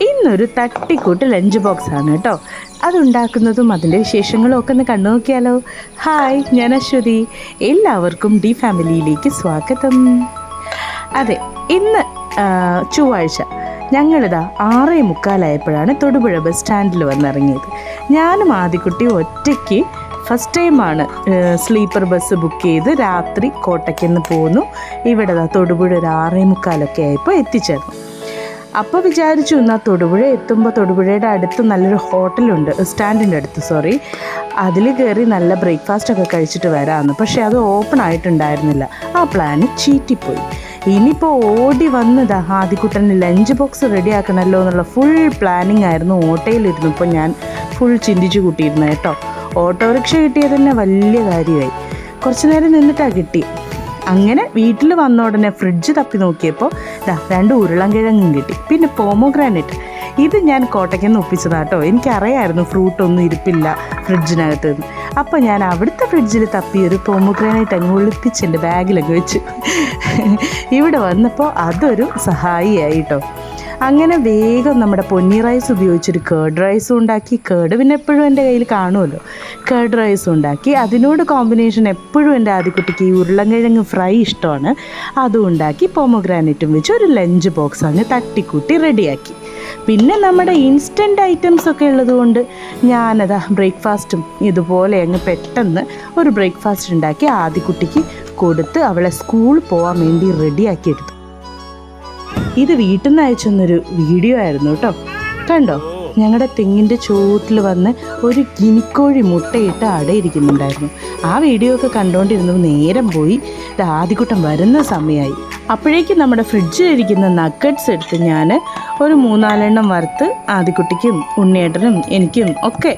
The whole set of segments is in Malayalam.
ഇന്നൊരു തട്ടിക്കൂട്ട് ലഞ്ച് ബോക്സ് ആണ് കേട്ടോ. അതുണ്ടാക്കുന്നതും അതിന്റെ വിശേഷങ്ങളും ഒക്കെ ഒന്ന് കണ്ടു നോക്കിയാലോ. ഹായ് ഞാൻ അശ്വതി. എല്ലാവർക്കും ഡി ഫാമിലിയിലേക്ക് സ്വാഗതം. അതെ ഇന്ന് ചൊവ്വാഴ്ച. ഞങ്ങളിതാ ആറേ മുക്കാലായപ്പോഴാണ് തൊടുപുഴ ബസ് സ്റ്റാൻഡിൽ വന്നിറങ്ങിയത്. ഞാനും ആദ്യക്കുട്ടി ഒറ്റയ്ക്ക് ഫസ്റ്റ് ടൈമാണ് സ്ലീപ്പർ ബസ് ബുക്ക് ചെയ്ത് രാത്രി കോട്ടയ്ക്കെന്ന് പോന്നു. ഇവിടെ തൊടുപുഴ ഒരു ആറേ മുക്കാലൊക്കെ ആയപ്പോൾ എത്തിച്ചേർന്നു. അപ്പോൾ വിചാരിച്ചു എന്നാൽ തൊടുപുഴ എത്തുമ്പോൾ തൊടുപുഴയുടെ അടുത്ത് നല്ലൊരു ഹോട്ടലുണ്ട് സ്റ്റാൻഡിന്റെ അടുത്ത് സോറി അതിൽ കയറി നല്ല ബ്രേക്ക്ഫാസ്റ്റ് ഒക്കെ കഴിച്ചിട്ട് വരാമെന്ന് പക്ഷേ അത് ഓപ്പൺ ആയിട്ടുണ്ടായിരുന്നില്ല. ആ പ്ലാന് ചീറ്റിപ്പോയി. ഇനിയിപ്പോൾ ഓടി വന്നതാ ആദ്യക്കുട്ടന് ലഞ്ച് ബോക്സ് റെഡി ആക്കണമല്ലോ എന്നുള്ള ഫുൾ പ്ലാനിങ് ആയിരുന്നു ഓട്ടോയിലിരുന്നു. ഇപ്പോൾ ഞാൻ ഫുൾ ചിന്തിച്ചു കൂട്ടിയിരുന്നു കേട്ടോ. ഓട്ടോറിക്ഷ കിട്ടിയത് തന്നെ വലിയ കാര്യമായി. കുറച്ച് നേരം നിന്നിട്ടാണ് കിട്ടി. അങ്ങനെ വീട്ടിൽ വന്ന ഉടനെ ഫ്രിഡ്ജ് തപ്പി നോക്കിയപ്പോൾ ദാ രണ്ട് ഉരുളൻകിഴങ്ങും കിട്ടി. പിന്നെ പോമോഗ്രാനൈറ്റ് ഇത് ഞാൻ കോട്ടയ്ക്ക് നിന്ന് ഒപ്പിച്ചതാട്ടോ എനിക്കറിയായിരുന്നു ഫ്രൂട്ടൊന്നും ഇരിപ്പില്ല ഫ്രിഡ്ജിനകത്ത് നിന്ന്. അപ്പോൾ ഞാൻ അവിടുത്തെ ഫ്രിഡ്ജിൽ തപ്പി ഒരു പോമോഗ്രാനൈറ്റ് അങ്ങ് ഒളിപ്പിച്ച് എന്റെ ബാഗിലൊക്കെ വെച്ചു. ഇവിടെ വന്നപ്പോൾ അതൊരു സഹായിയായി കേട്ടോ അങ്ങനെ വേഗം നമ്മുടെ പൊന്നി റൈസ് ഉപയോഗിച്ചൊരു കേർഡ് റൈസും ഉണ്ടാക്കി. കേർഡ് പിന്നെ എപ്പോഴും എന്റെ കയ്യിൽ കാണുമല്ലോ. കേർഡ് റൈസും ഉണ്ടാക്കി. അതിനോട് കോമ്പിനേഷൻ എപ്പോഴും എന്റെ ആദ്യക്കുട്ടിക്ക് ഈ ഉരുളൻകിഴങ്ങ് ഫ്രൈ ഇഷ്ടമാണ്. അതും ഉണ്ടാക്കി പോമോഗ്രാനൈറ്റും വെച്ച് ഒരു ലഞ്ച് ബോക്സ് അങ്ങ് തട്ടിക്കൂട്ടി റെഡിയാക്കി പിന്നെ നമ്മുടെ ഇൻസ്റ്റന്റ് ഐറ്റംസ് ഒക്കെ ഉള്ളതുകൊണ്ട് ഞാനതാ ബ്രേക്ക്ഫാസ്റ്റും ഇതുപോലെ അങ്ങ് പെട്ടെന്ന് ഒരു ബ്രേക്ക്ഫാസ്റ്റ് ഉണ്ടാക്കി ആദ്യക്കുട്ടിക്ക് കൊടുത്ത് അവളെ സ്കൂളിൽ പോകാൻ വേണ്ടി റെഡിയാക്കി എടുത്തു. ഇത് വീട്ടിൽ നിന്ന് അയച്ചെന്നൊരു വീഡിയോ ആയിരുന്നു കേട്ടോ കണ്ടോ? ഞങ്ങളുടെ തെങ്ങിന്റെ ചോട്ടിൽ വന്ന് ഒരു ഗിനിക്കോഴി മുട്ടയിട്ട് അടയിരിക്കുന്നുണ്ടായിരുന്നു ആ വീഡിയോ ഒക്കെ കണ്ടുകൊണ്ടിരുന്നു നേരം പോയി. ഇത് ആദ്യക്കുട്ടം വരുന്ന സമയമായി അപ്പോഴേക്കും നമ്മുടെ ഫ്രിഡ്ജിലിരിക്കുന്ന നക്കറ്റ്സ് എടുത്ത് ഞാൻ ഒരു മൂന്നാലെണ്ണം വറുത്ത് ആദ്യക്കുട്ടിക്കും ഉണ്ണിയേട്ടനും എനിക്കും ഒക്കെ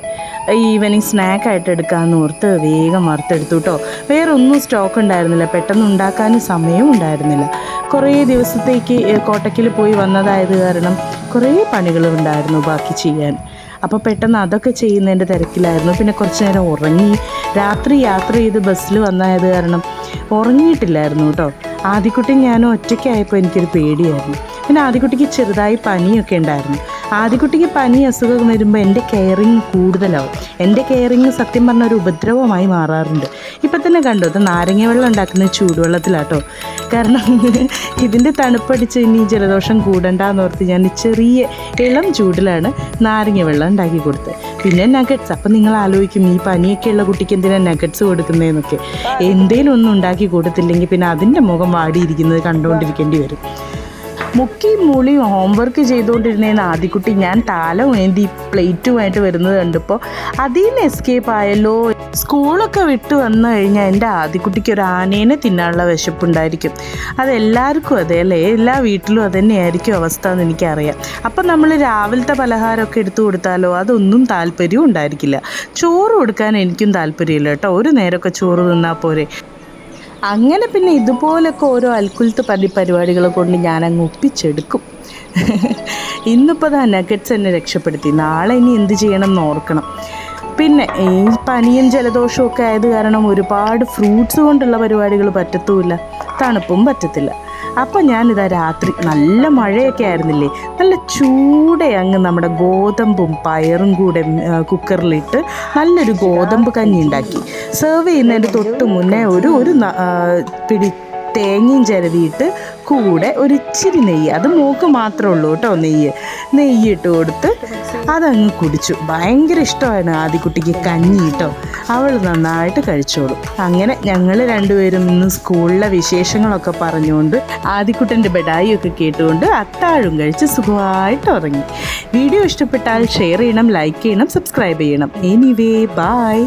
ഈവനിങ് സ്നാക്കായിട്ട് എടുക്കാമെന്ന് ഓർത്ത് വേഗം വറുത്തെടുത്തു കേട്ടോ വേറെ ഒന്നും സ്റ്റോക്ക് ഉണ്ടായിരുന്നില്ല. പെട്ടെന്ന് ഉണ്ടാക്കാനും സമയവും ഉണ്ടായിരുന്നില്ല. കുറേ ദിവസത്തേക്ക് കോട്ടയ്ക്കിൽ പോയി വന്നതായത് കാരണം കുറേ പണികളുണ്ടായിരുന്നു ബാക്കി ചെയ്യാൻ. അപ്പോൾ പെട്ടെന്ന് അതൊക്കെ ചെയ്യുന്നതിന്റെ തിരക്കിലായിരുന്നു. പിന്നെ കുറച്ച് നേരം ഉറങ്ങി രാത്രി യാത്ര ചെയ്ത് ബസ്സിൽ വന്നായത് കാരണം ഉറങ്ങിയിട്ടില്ലായിരുന്നു കേട്ടോ. ആദ്യക്കുട്ടി ഞാനും ഒറ്റയ്ക്കായപ്പോൾ എനിക്കൊരു പേടിയായിരുന്നു. പിന്നെ ആദ്യക്കുട്ടിക്ക് ചെറുതായി പനിയൊക്കെ ഉണ്ടായിരുന്നു. ആദ്യക്കുട്ടിക്ക് പനി അസുഖം വരുമ്പോൾ എന്റെ കെയറിങ് കൂടുതലാവും. എന്റെ കെയറിങ് സത്യം പറഞ്ഞ ഒരു ഉപദ്രവമായി മാറാറുണ്ട്. ഇപ്പം തന്നെ കണ്ടു ഇത് നാരങ്ങ വെള്ളം ഉണ്ടാക്കുന്നത് ചൂടുവെള്ളത്തിലാട്ടോ. കാരണം ഇതിന്റെ തണുപ്പടിച്ച് ഇനി ജലദോഷം കൂടണ്ടെന്ന് ഓർത്ത് ഞാൻ ചെറിയ ഇളം ചൂടിലാണ് നാരങ്ങ വെള്ളം ഉണ്ടാക്കി കൊടുത്തത്. പിന്നെ നഗറ്റ്സ് അപ്പം നിങ്ങൾ ആലോചിക്കും ഈ പനിയൊക്കെ ഉള്ള കുട്ടിക്ക് എന്തിനാണ് നഗറ്റ്സ് കൊടുക്കുന്നതെന്നൊക്കെ. എന്തേലും ഒന്നും ഉണ്ടാക്കി കൊടുത്തില്ലെങ്കിൽ പിന്നെ അതിന്റെ മുഖം വാടിയിരിക്കുന്നത് കണ്ടുകൊണ്ടിരിക്കേണ്ടി വരും. മുക്കിയും മൂളിയും ഹോംവർക്ക് ചെയ്തുകൊണ്ടിരുന്നതിന് ആദ്യക്കുട്ടി ഞാൻ താലം വേണ്ടി പ്ലേറ്റുമായിട്ട് വരുന്നത് കണ്ടപ്പോൾ അതിൽ നിന്ന് എസ്കേപ്പ് ആയല്ലോ. സ്കൂളൊക്കെ വിട്ട് വന്നു കഴിഞ്ഞാൽ എന്റെ ആദ്യക്കുട്ടിക്ക് ഒരു ആനേനെ തിന്നാനുള്ള വിശപ്പുണ്ടായിരിക്കും. അതെല്ലാവർക്കും അതെ അല്ലേ? എല്ലാ വീട്ടിലും അതുതന്നെയായിരിക്കും അവസ്ഥ എന്ന് എനിക്കറിയാം. അപ്പം നമ്മൾ രാവിലത്തെ പലഹാരമൊക്കെ എടുത്തു കൊടുത്താലോ? അതൊന്നും താല്പര്യവും ഉണ്ടായിരിക്കില്ല. ചോറ് കൊടുക്കാൻ എനിക്കും താല്പര്യമില്ല കേട്ടോ. ഒരു നേരമൊക്കെ ചോറ് തിന്നാൽ പോരെ. അങ്ങനെ പിന്നെ ഇതുപോലൊക്കെ ഓരോ അൽക്കുലത്ത് പതി പരിപാടികൾ കൊണ്ട് ഞാനങ്ങ് ഒപ്പിച്ചെടുക്കും. ഇന്നിപ്പോൾ തന്നെ നഗറ്റ്സ് എന്നെ രക്ഷപ്പെടുത്തി. നാളെ ഇനി എന്ത് ചെയ്യണം എന്ന് ഓർക്കണം. പിന്നെ ഈ പനിയും ജലദോഷവും ഒക്കെ ആയത് കാരണം ഒരുപാട് ഫ്രൂട്ട്സ് കൊണ്ടുള്ള പരിപാടികൾ പറ്റത്തുമില്ല. തണുപ്പും പറ്റത്തില്ല. അപ്പം ഞാനിതാ രാത്രി നല്ല മഴയൊക്കെ ആയിരുന്നില്ലേ? നല്ല ചൂടെ അങ്ങ് നമ്മുടെ ഗോതമ്പും പയറും കൂടെ കുക്കറിലിട്ട് നല്ലൊരു ഗോതമ്പ് കഞ്ഞി ഉണ്ടാക്കി. സെർവ് ചെയ്യുന്നതിന്റെ തൊട്ട് മുന്നേ ഒരു ഒരു പിടി തേങ്ങയും ചിരവിയിട്ട് കൂടെ ഒരു ഇച്ചിരി നെയ്യ്. അത് മൂക്ക് മാത്രമേ ഉള്ളൂ കേട്ടോ നെയ്യ്. നെയ്യ് ഇട്ട് കൊടുത്ത് അതങ്ങ് കുടിച്ചു. ഭയങ്കര ഇഷ്ടമാണ് ആദ്യക്കുട്ടിക്ക് കഞ്ഞി കേട്ടോ അവൾ നന്നായിട്ട് കഴിച്ചോളും. അങ്ങനെ ഞങ്ങൾ രണ്ടുപേരും ഇന്ന് സ്കൂളിലെ വിശേഷങ്ങളൊക്കെ പറഞ്ഞുകൊണ്ട് ആദ്യക്കുട്ടന്റെ ബെഡായിയൊക്കെ കേട്ടുകൊണ്ട് അത്താഴും കഴിച്ച് സുഖമായിട്ട് ഉറങ്ങി. വീഡിയോ ഇഷ്ടപ്പെട്ടാൽ ഷെയർ ചെയ്യണം ലൈക്ക് ചെയ്യണം സബ്സ്ക്രൈബ് ചെയ്യണം. Anyway bye